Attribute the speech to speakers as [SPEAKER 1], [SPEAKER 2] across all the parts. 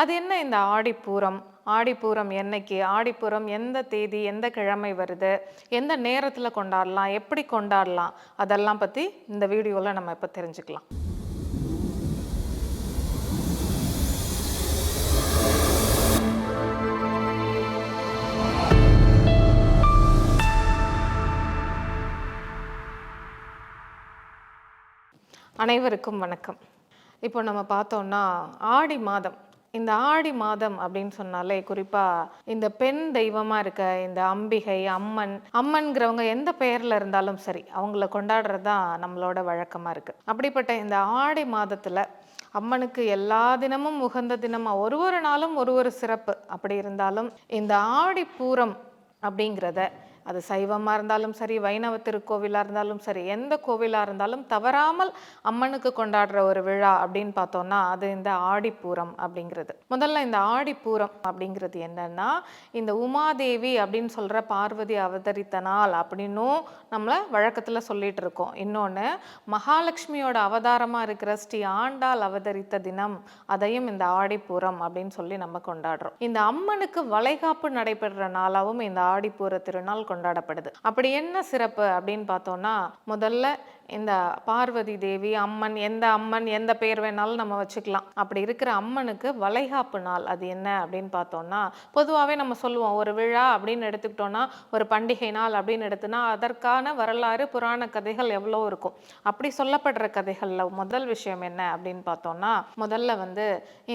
[SPEAKER 1] அது என்ன இந்த ஆடிப்பூரம்? ஆடிப்பூரம் என்னைக்கு? ஆடிப்பூரம் எந்த தேதி எந்த கிழமை வருது? எந்த நேரத்தில் கொண்டாடலாம்? எப்படி கொண்டாடலாம்? அதெல்லாம் பற்றி இந்த வீடியோவில் நம்ம இப்போ தெரிஞ்சுக்கலாம். அனைவருக்கும் வணக்கம். இப்போ நம்ம பார்த்தோம்னா ஆடி மாதம். இந்த ஆடி மாதம் அப்படின்னு சொன்னாலே குறிப்பாக இந்த பெண் தெய்வமாக இருக்க இந்த அம்பிகை அம்மன் அம்மன்கிறவங்க எந்த பெயரில் இருந்தாலும் சரி அவங்கள கொண்டாடுறது தான் நம்மளோட வழக்கமாக இருக்குது அப்படிப்பட்ட இந்த ஆடி மாதத்தில் அம்மனுக்கு எல்லா தினமும் உகந்த தினமாக ஒரு ஒரு நாளும் ஒரு ஒரு சிறப்பு. அப்படி இருந்தாலும் இந்த ஆடி பூரம் அப்படிங்கிறத அது சைவமாக இருந்தாலும் சரி வைணவ திருக்கோவிலாக இருந்தாலும் சரி எந்த கோவிலாக இருந்தாலும் தவறாமல் அம்மனுக்கு கொண்டாடுற ஒரு விழா அப்படின்னு பார்த்தோம்னா அது இந்த ஆடிப்பூரம் அப்படிங்கிறது. முதல்ல இந்த ஆடிப்பூரம் அப்படிங்கிறது என்னன்னா இந்த உமாதேவி அப்படின்னு சொல்கிற பார்வதி அவதரித்த நாள் அப்படின்னும் நம்மளை வழக்கத்தில் சொல்லிட்டு இருக்கோம். இன்னொன்று மகாலட்சுமியோட அவதாரமாக இருக்கிற ஸ்ரீ ஆண்டாள் அவதரித்த தினம் அதையும் இந்த ஆடிப்பூரம் அப்படின்னு சொல்லி நம்ம கொண்டாடுறோம். இந்த அம்மனுக்கு வளைகாப்பு நடைபெறுற நாளாகவும் இந்த ஆடிப்பூர திருநாள் கொண்டாடப்படுது. அப்படி என்ன சிறப்பு அப்படின்னு பார்த்தோம்னா முதல்ல இந்த பார்வதி தேவி அம்மன் எந்த அம்மன் எந்த பேர் வேணாலும் நம்ம வச்சுக்கலாம். அப்படி இருக்கிற அம்மனுக்கு வளைகாப்பு நாள் அது என்ன அப்படின்னு பார்த்தோம்னா பொதுவாகவே நம்ம சொல்லுவோம் ஒரு விழா அப்படின்னு எடுத்துக்கிட்டோன்னா ஒரு பண்டிகை நாள் அப்படின்னு எடுத்துனா அதற்கான வரலாறு புராண கதைகள் எவ்வளோ இருக்கும். அப்படி சொல்லப்படுற கதைகளில் முதல் விஷயம் என்ன அப்படின்னு பார்த்தோம்னா முதல்ல வந்து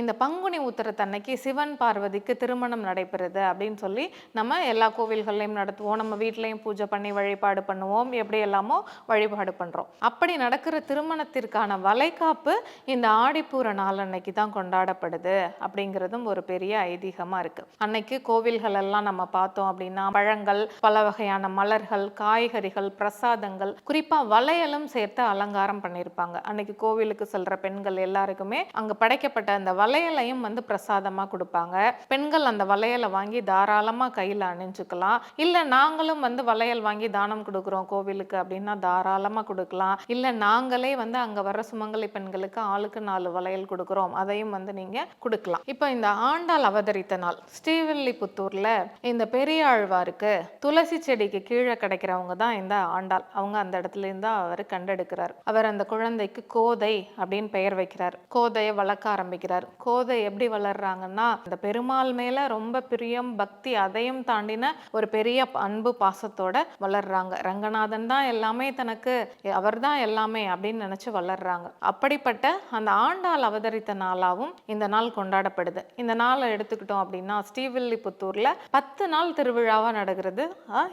[SPEAKER 1] இந்த பங்குனி உத்தரத்தன்னைக்கு சிவன் பார்வதிக்கு திருமணம் நடைபெறுது அப்படின்னு சொல்லி நம்ம எல்லா கோவில்கள்லையும் நடத்துவோம். நம்ம வீட்லேயும் பூஜை பண்ணி வழிபாடு பண்ணுவோம். எப்படி எல்லாமோ வழிபாடு பண்ணுறோம் அப்படி நடக்கிற திருமணத்திற்கான வளைகாப்பு இந்த ஆடிப்பூர நாள் அன்னைக்கு தான் கொண்டாடப்படுது அப்படிங்கிறதும் ஒரு பெரிய ஐதீகமாக இருக்குது அன்னைக்கு கோவில்கள் எல்லாம் நம்ம பார்த்தோம் அப்படின்னா பழங்கள் பல வகையான மலர்கள் காய்கறிகள் பிரசாதங்கள் குறிப்பாக வளையலும் சேர்த்து அலங்காரம் பண்ணியிருப்பாங்க அன்னைக்கு கோவிலுக்கு செல்ற பெண்கள் எல்லாருக்குமே அங்கே படைக்கப்பட்ட அந்த வளையலையும் வந்து பிரசாதமாக கொடுப்பாங்க. பெண்கள் அந்த வளையலை வாங்கி தாராளமாக கையில் அணிஞ்சுக்கலாம். இல்லை நாங்களும் வந்து வளையல் வாங்கி தானம் கொடுக்குறோம் கோவிலுக்கு அப்படின்னா தாராளமாக கொடுக்கலாம். இல்லை நாங்களே வந்து அங்கே வர சுமங்கலி பெண்களுக்கு ஆளுக்கு நாலு வளையல் கொடுக்குறோம். அதையும் வந்து நீங்கள் கொடுக்கலாம். இப்போ இந்த ஆண்டாள் அவதரித்த நாள் ஸ்ரீவில்லிபுத்தூரில் இந்த பெரியாழ்வாருக்கு துளசி செடிக்கு கீழே கிடைக்கிறவங்க தான் இந்த ஆண்டாள். அவங்க அந்த இடத்துல இருந்து அவர் கண்டெடுக்கிறார். அவர் அந்த குழந்தைக்கு கோதை அப்படின்னு பெயர் வைக்கிறார். கோதையை வளர்க்க ஆரம்பிக்கிறார். கோதை எப்படி வளர்றாங்கன்னா இந்த பெருமாள் மேல ரொம்ப பிரியம் பக்தி அதையும் தாண்டின ஒரு பெரிய அன்பு பாசத்தோட வளர்றாங்க. ரங்கநாதன் தான் எல்லாமே தனக்கு அவர் தான் எல்லாமே அப்படின்னு நினச்சி வளர்றாங்க. அப்படிப்பட்ட அந்த ஆண்டாள் அவதரித்த நாளாகவும் இந்த நாள் கொண்டாடப்படுது. இந்த நாளை எடுத்துக்கிட்டோம் அப்படின்னா ஸ்ரீவில்லிபுத்தூரில் பத்து நாள் திருவிழாவாக நடக்கிறது.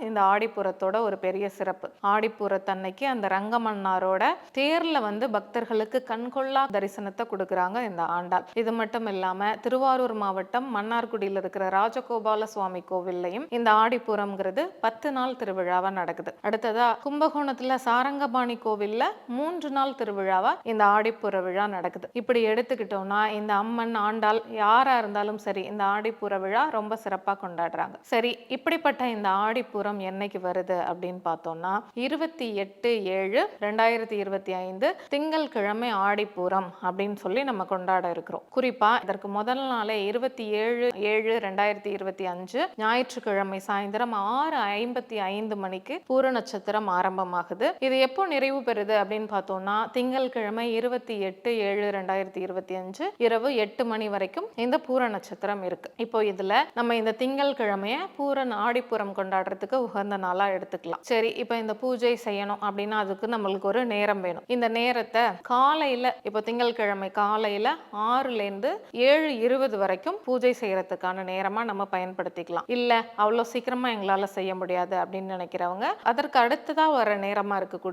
[SPEAKER 1] இந்த ஆடிப்புறத்தோட ஒரு பெரிய சிறப்பு. ஆடிப்புறத்தன்னைக்கு அந்த ரங்கமன்னாரோட தேரில் வந்து பக்தர்களுக்கு கண்கொள்ளா தரிசனத்தை கொடுக்குறாங்க இந்த ஆண்டாள். இது மட்டும் இல்லாமல் திருவாரூர் மாவட்டம் மன்னார்குடியில் இருக்கிற ராஜகோபால சுவாமி கோவில்லையும் இந்த ஆடிப்புறம்ங்கிறது பத்து நாள் திருவிழாவாக நடக்குது. அடுத்ததா கும்பகோணத்தில் சாரங்கபாணி கோவில்ல மூன்று நாள் திருவிழாவாக இந்த ஆடிப்புற விழா நடக்குது. இப்படி எடுத்துக்கிட்டோம்னா இந்த அம்மன் ஆண்டாள் யாராக இருந்தாலும் சரி இந்த ஆடிப்புற விழா ரொம்ப சிறப்பாக கொண்டாடுறாங்க. சரி இப்படிப்பட்ட இந்த ஆடிப்புறம் என்னைக்கு வருது அப்படின்னு பார்த்தோம்னா இருபத்தி எட்டு ஏழு ரெண்டாயிரத்தி இருபத்தி ஐந்து திங்கள் கிழமை ஆடிப்பூரம் அப்படின்னு சொல்லி நம்ம கொண்டாட இருக்கிறோம். குறிப்பாக இதற்கு முதல் நாளே இருபத்தி ஏழு ஏழு ரெண்டாயிரத்தி இருபத்தி அஞ்சு ஞாயிற்றுக்கிழமை சாயந்தரம் ஆறு ஐம்பத்தி ஐந்து மணிக்கு பூர நட்சத்திரம் ஆரம்பமாகுது. இது எப்போ நிறைவு பெறுது அப்படின்னு பார்த்தோம்னா திங்கட்கிழமை இருபத்தி எட்டு ஏழு ரெண்டாயிரத்தி இருபத்தி அஞ்சு இரவு எட்டு மணி வரைக்கும் இந்த பூர நட்சத்திரம் இருக்கு. இப்போ இதுல நம்ம இந்த திங்கட்கிழமைய பூரன் ஆடிப்புறம் கொண்டாடுறதுக்கு உகந்த நாளா எடுத்துக்கலாம். சரி இப்போ இந்த பூஜை செய்யணும் அப்படின்னா அதுக்கு நம்மளுக்கு ஒரு நேரம் வேணும். இந்த நேரத்தை காலையில இப்போ திங்கட்கிழமை காலையில ஆறுல இருந்து ஏழு இருபது வரைக்கும் பூஜை செய்யறதுக்கான நேரமா நம்ம பயன்படுத்திக்கலாம். இல்ல அவ்வளோ சீக்கிரமா எங்களால செய்ய முடியாது அப்படின்னு நினைக்கிறவங்க அதற்கு அடுத்ததா வர நேரமா இருக்கக்கூடிய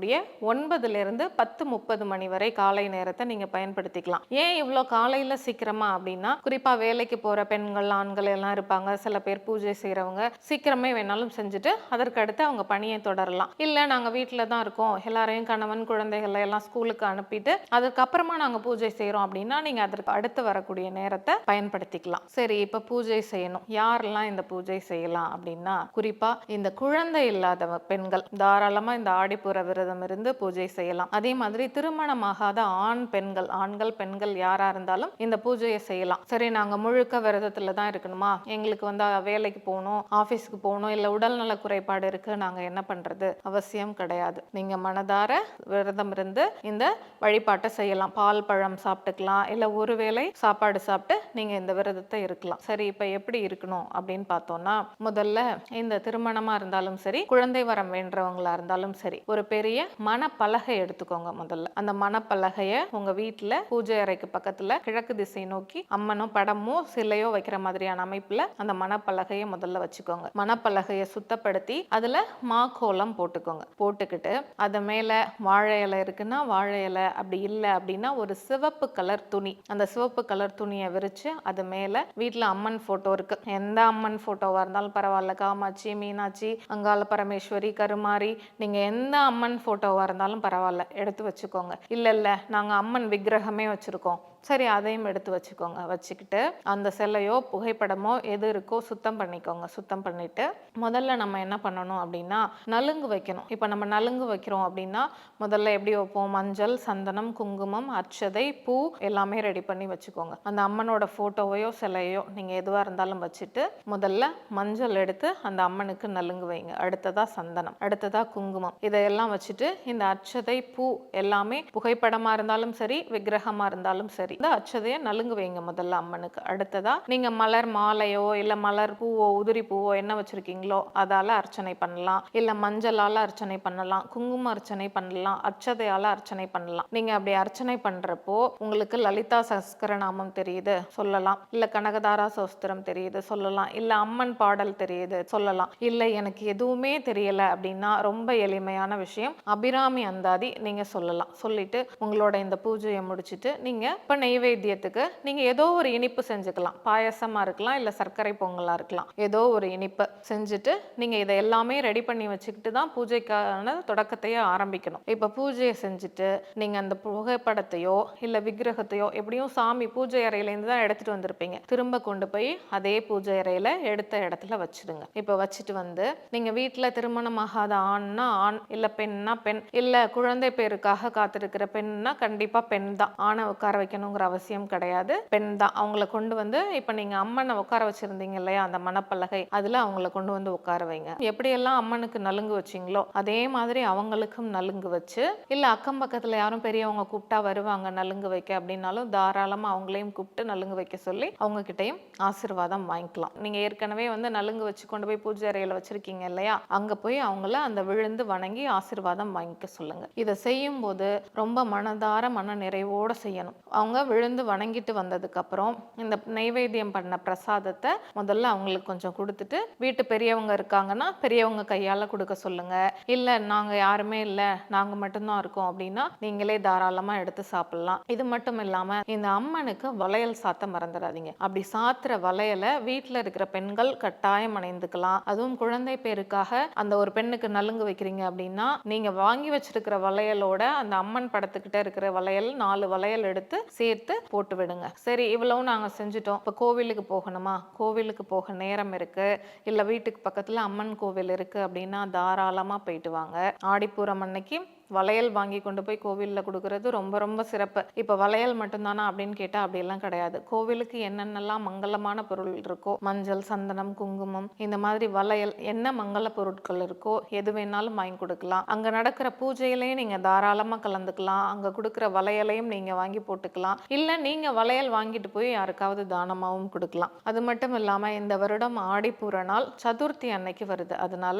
[SPEAKER 1] ஒன்பதுலேருந்து பத்து முப்பது மணி வரை காலை நேரத்தை நீங்கள் பயன்படுத்திக்கலாம். ஏன் இவ்வளோ காலையில் சீக்கிரமா அப்படின்னா குறிப்பாக வேலைக்கு போகிற பெண்கள் ஆண்கள் எல்லாம் இருப்பாங்க. சில பேர் பூஜை செய்கிறவங்க சீக்கிரமே வேணாலும் செஞ்சுட்டு அதற்கு அடுத்து அவங்க பணியை தொடரலாம். இல்லை நாங்கள் வீட்டில் தான் இருக்கோம். எல்லாரையும் கணவன் குழந்தைகளை எல்லாம் ஸ்கூலுக்கு அனுப்பிட்டு அதுக்கப்புறமா நாங்கள் பூஜை செய்கிறோம் அப்படின்னா நீங்கள் அதற்கு அடுத்து வரக்கூடிய நேரத்தை பயன்படுத்திக்கலாம். சரி இப்போ பூஜை செய்யணும். யாரெல்லாம் இந்த பூஜை செய்யலாம் அப்படின்னா குறிப்பாக இந்த குழந்தை இல்லாத பெண்கள். தாராளமாக இந்த ஆடிப்புற விரதம் இருந்து வந்து பூஜை செய்யலாம். அதே மாதிரி திருமணமாகாத ஆண் பெண்கள் ஆண்கள் பெண்கள் யாரா இருந்தாலும் இந்த பூஜையை செய்யலாம். சரி நாங்க முழுக்க விரதத்துல தான் இருக்கணுமா? எங்களுக்கு வந்து வேலைக்கு போகணும் ஆபீஸ்க்கு போகணும் இல்ல உடல்நல குறைபாடு இருக்கு நாங்க என்ன பண்றது? அவசியம் கிடையாது. நீங்க மனதார விரதம் இருந்து இந்த வழிபாட்டை செய்யலாம். பால் பழம் சாப்பிட்டுக்கலாம் இல்ல ஒருவேளை சாப்பாடு சாப்பிட்டு நீங்க இந்த விரதத்தை இருக்கலாம். சரி இப்ப எப்படி இருக்கணும் அப்படின்னு பார்த்தோம்னா முதல்ல இந்த திருமணமா இருந்தாலும் சரி குழந்தை வரம் வேண்டவங்களா இருந்தாலும் சரி ஒரு பெரிய மனப்பலகை எடுத்துக்கோங்க முதல்ல. அந்த மனப்பலகைய உங்க வீட்டுல பூஜை அறைக்கு பக்கத்துல கிழக்கு திசை நோக்கி அம்மனோ படமோ சிலையோ வைக்கிற மாதிரியான அமைப்புல அந்த மணப்பலகையை முதல்ல வச்சுக்கோங்க. மணப்பலகையை சுத்தப்படுத்தி அதுல மாக்கோலம் போட்டுக்கோங்க. போட்டுக்கிட்டு அது மேல வாழை இலை இருக்குன்னா வாழை இலை அப்படி இல்லை அப்படின்னா ஒரு சிவப்பு கலர் துணி. அந்த சிவப்பு கலர் துணியை விரிச்சு அது மேல வீட்டுல அம்மன் போட்டோ இருக்கு. எந்த அம்மன் போட்டோவா இருந்தாலும் பரவாயில்ல. காமாட்சி மீனாட்சி அங்காள பரமேஸ்வரி கருமாரி நீங்க எந்த அம்மன் போட்டோவா இருந்தாலும் பரவாயில்ல எடுத்து வச்சுக்கோங்க. இல்லை இல்லை நாங்க அம்மன் விக்கிரகமே வச்சிருக்கோம். சரி அதையும் எடுத்து வச்சுக்கோங்க. வச்சுக்கிட்டு அந்த சிலையோ புகைப்படமோ எது இருக்கோ சுத்தம் பண்ணிக்கோங்க. சுத்தம் பண்ணிட்டு முதல்ல நம்ம என்ன பண்ணணும் அப்படின்னா நலுங்கு வைக்கணும். இப்போ நம்ம நலுங்கு வைக்கிறோம் அப்படின்னா முதல்ல எப்படி வைப்போம்? மஞ்சள் சந்தனம் குங்குமம் அச்சதை பூ எல்லாமே ரெடி பண்ணி வச்சுக்கோங்க. அந்த அம்மனோட ஃபோட்டோவையோ சிலையோ நீங்கள் எதுவாக இருந்தாலும் வச்சுட்டு முதல்ல மஞ்சள் எடுத்து அந்த அம்மனுக்கு நலுங்கு வைங்க. அடுத்ததா சந்தனம் அடுத்ததா குங்குமம். இதையெல்லாம் வச்சுட்டு இந்த அச்சதை பூ எல்லாமே புகைப்படமாக இருந்தாலும் சரி விக்கிரகமாக இருந்தாலும் சரி இந்த அச்சதையை நலுங்கு வைங்க முதல்ல அம்மனுக்கு. அடுத்ததா நீங்க மலர் மாலையோ இல்ல மலர் பூவோ உதிரி பூவோ என்ன வச்சிருக்கீங்களோ அதால அர்ச்சனை பண்ணலாம். இல்ல மஞ்சளால அர்ச்சனை பண்ணலாம். குங்கும அர்ச்சனை பண்ணலாம். அச்சதையால அர்ச்சனை பண்ணலாம். நீங்க அப்படி அர்ச்சனை பண்றப்போ உங்களுக்கு லலிதா சஸ்கரநாமம் தெரியுது சொல்லலாம். இல்ல கனகதாரா சோஸ்திரம் தெரியுது சொல்லலாம். இல்ல அம்மன் பாடல் தெரியுது சொல்லலாம். இல்ல எனக்கு எதுவுமே தெரியல அப்படின்னா ரொம்ப எளிமையான விஷயம் அபிராமி அந்தாதி நீங்க சொல்லலாம். சொல்லிட்டு உங்களோட இந்த பூஜையை முடிச்சிட்டு நீங்க இப்ப நெய்வேத்தியத்துக்கு நீங்கள் ஏதோ ஒரு இனிப்பு செஞ்சுக்கலாம். பாயசமாக இருக்கலாம் இல்லை சர்க்கரை பொங்கலாக இருக்கலாம். ஏதோ ஒரு இனிப்பு செஞ்சுட்டு நீங்கள் இதை எல்லாமே ரெடி பண்ணி வச்சுக்கிட்டு தான் பூஜைக்கான தொடக்கத்தையே ஆரம்பிக்கணும். இப்போ பூஜையை செஞ்சுட்டு நீங்கள் அந்த புகைப்படத்தையோ இல்லை விக்கிரகத்தையோ எப்படியும் சாமி பூஜை அறையிலேருந்து தான் எடுத்துகிட்டு வந்திருப்பீங்க. திரும்ப கொண்டு போய் அதே பூஜை அறையில் எடுத்த இடத்துல வச்சுடுங்க. இப்போ வச்சுட்டு வந்து நீங்கள் வீட்டில் திருமணமாகாத ஆண்னா ஆண் இல்லை பெண்ணா பெண் இல்லை குழந்தை பேருக்காக காத்திருக்கிற பெண்ணா கண்டிப்பாக பெண் தான். ஆணை உட்கார வைக்கணுங்கிற அவசியம் கிடையாது. பெண் தான். அவங்கள கொண்டு வந்து இப்போ நீங்க அம்மனை உட்கார வச்சிருந்தீங்க இல்லையா? அந்த மணப்பலகை. அதுல அவங்கள கொண்டு வந்து உட்கார வைங்க. எப்படியெல்லாம் அம்மனுக்கு நலுங்கு வச்சிங்களோ அதே மாதிரி அவங்களுக்கும் நலுங்கு வச்சு இல்ல அக்கம் பக்கத்துல யாரும் பெரியவங்க கூப்பிட்டா வருவாங்க நலுங்கு வைக்க அப்படின்னாலும் தாராளமா அவங்களையும் கூப்பிட்டு நலுங்கு வைக்க சொல்லி அவங்க கிட்டையும் ஆசீர்வாதம் வாங்கிக்கலாம். நீங்க ஏற்கனவே வந்து நலுங்கு வச்சு கொண்டு போய் பூஜை அறையில வச்சிருக்கீங்க இல்லையா? அங்க போய் அவங்கள அந்த விழுந்து வணங்கி ஆசிர்வாதம் வாங்கிக்க சொல்லுங்க. இதை செய்யும் போது ரொம்ப மனதார மன நிறைவோட செய்யணும். அவங்க விழுந்து வணங்கிட்டு வந்ததுக்கப்புறம் இந்த நைவேத்தியம் பண்ண பிரசாதத்தை முதல்ல அவங்களுக்கு கொஞ்சம் கொடுத்துட்டு வீட்டு பெரியவங்க இருக்காங்கன்னா பெரியவங்க கையால் கொடுக்க சொல்லுங்க. இல்லை நாங்கள் யாருமே இல்லை நாங்கள் மட்டும்தான் இருக்கோம் அப்படின்னா நீங்களே தாராளமாக எடுத்து சாப்பிட்லாம். இது மட்டும் இல்லாமல் இந்த அம்மனுக்கு வளையல் சாத்த மறந்துடாதீங்க. அப்படி சாத்துற வளையலை வீட்டில் இருக்கிற பெண்கள் கட்டாயம் அணிந்துக்கலாம். அதுவும் குழந்தை பேருக்காக அந்த ஒரு பெண்ணுக்கு நலுங்கு வைக்கிறீங்க அப்படின்னா நீங்கள் வாங்கி வச்சிருக்கிற வளையலோட அந்த அம்மன் படத்துக்கிட்ட இருக்கிற வளையல் நாலு வளையல் எடுத்து சேர்த்து போட்டு விடுங்க. சரி இவ்வளவு நாங்க செஞ்சுட்டோம். இப்போ கோவிலுக்கு போகணுமா? கோவிலுக்கு போக நேரம் இருக்கு. இல்ல வீட்டுக்கு பக்கத்துல அம்மன் கோவில் இருக்கு அப்படின்னா தாராளமா போயிட்டு வாங்க. ஆடிப்பூரம் அன்னைக்கு வளையல் வாங்கி கொண்டு போய் கோவிலில் கொடுக்கறது ரொம்ப ரொம்ப சிறப்பு. இப்போ வளையல் மட்டும்தானா அப்படின்னு கேட்டால் அப்படியெல்லாம் கிடையாது. கோவிலுக்கு என்னென்னலாம் மங்களமான பொருள் இருக்கோ மஞ்சள் சந்தனம் குங்குமம் இந்த மாதிரி வளையல் என்ன மங்கள பொருட்கள் இருக்கோ எது வேணாலும் வாங்கி கொடுக்கலாம். அங்கே நடக்கிற பூஜையிலையும் நீங்கள் தாராளமாக கலந்துக்கலாம். அங்கே கொடுக்குற வளையலையும் நீங்கள் வாங்கி போட்டுக்கலாம். இல்லை நீங்கள் வளையல் வாங்கிட்டு போய் யாருக்காவது தானமாகவும் கொடுக்கலாம். அது மட்டும் இல்லாமல் இந்த வருடம் ஆடிப்பூர நாள் சதுர்த்தி அன்னைக்கு வருது. அதனால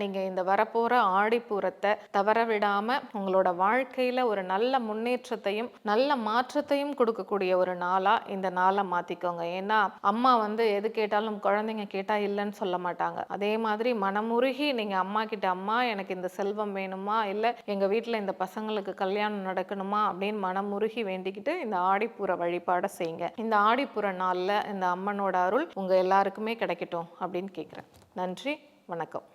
[SPEAKER 1] நீங்கள் இந்த வரப்போகிற ஆடிப்பூரத்தை தவற விடாமல் இல்லாமல் உங்களோட வாழ்க்கையில் ஒரு நல்ல முன்னேற்றத்தையும் நல்ல மாற்றத்தையும் கொடுக்கக்கூடிய ஒரு நாளாக இந்த நாளை மாற்றிக்கோங்க ஏன்னா அம்மா வந்து எது கேட்டாலும் குழந்தைங்க கேட்டால் இல்லைன்னு சொல்ல மாட்டாங்க. அதே மாதிரி மனமுருகி நீங்கள் அம்மா கிட்ட அம்மா எனக்கு இந்த செல்வம் வேணுமா? இல்லை எங்கள் வீட்டில் இந்த பசங்களுக்கு கல்யாணம் நடக்கணுமா? அப்படின்னு மனமுருகி வேண்டிக்கிட்டு இந்த ஆடிப்புற வழிபாடை செய்யுங்க. இந்த ஆடிப்புற நாளில் இந்த அம்மனோட அருள் உங்கள் எல்லாருக்குமே கிடைக்கட்டும் அப்படின்னு கேட்குறேன் நன்றி வணக்கம்.